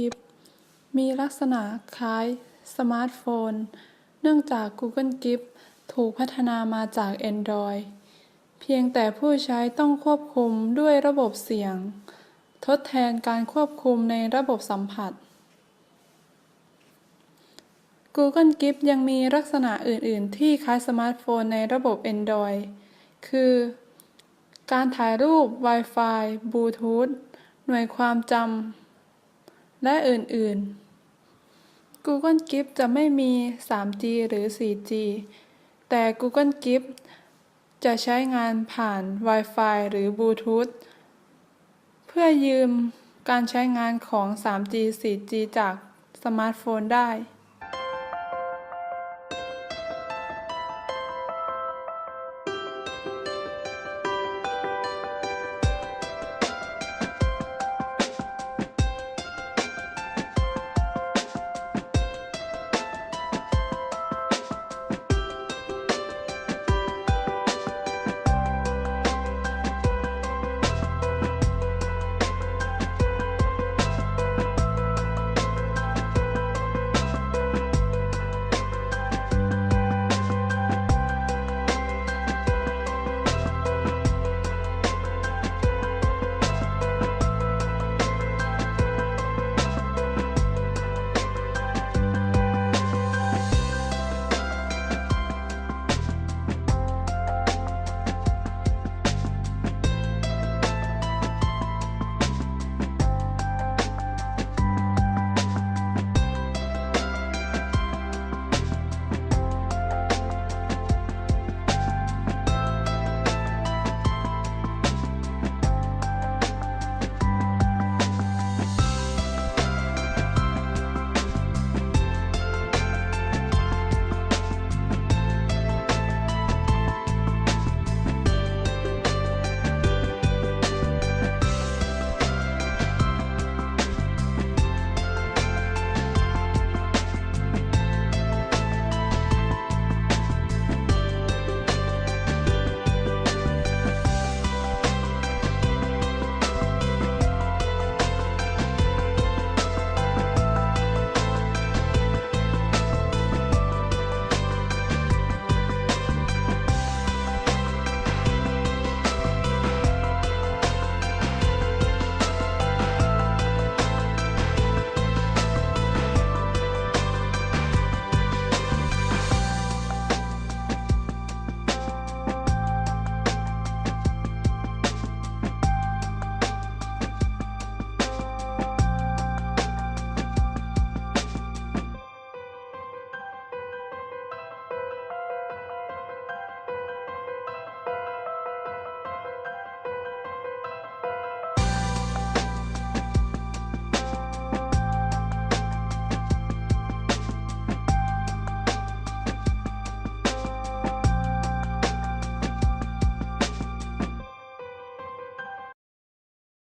Gift มีลักษณะคล้ายสมาร์ทโฟน เนื่องจาก Google Gift ถูกพัฒนามาจาก Android เพียงแต่ผู้ใช้ต้องควบคุมด้วยระบบเสียง ทดแทนการควบคุมในระบบสัมผัส Google Gift ยังมีลักษณะอื่น ๆ ที่คล้ายสมาร์ทโฟนในระบบ Android คือ การถ่ายรูป Wi-Fi บลูทูธหน่วยความจำ และอื่นๆ Google Gift จะไม่มี 3G หรือ 4G แต่ Google Gift จะใช้งานผ่าน Wi-Fi หรือ Bluetooth เพื่อยืมการใช้งานของ 3G 4G จากสมาร์ทโฟนได้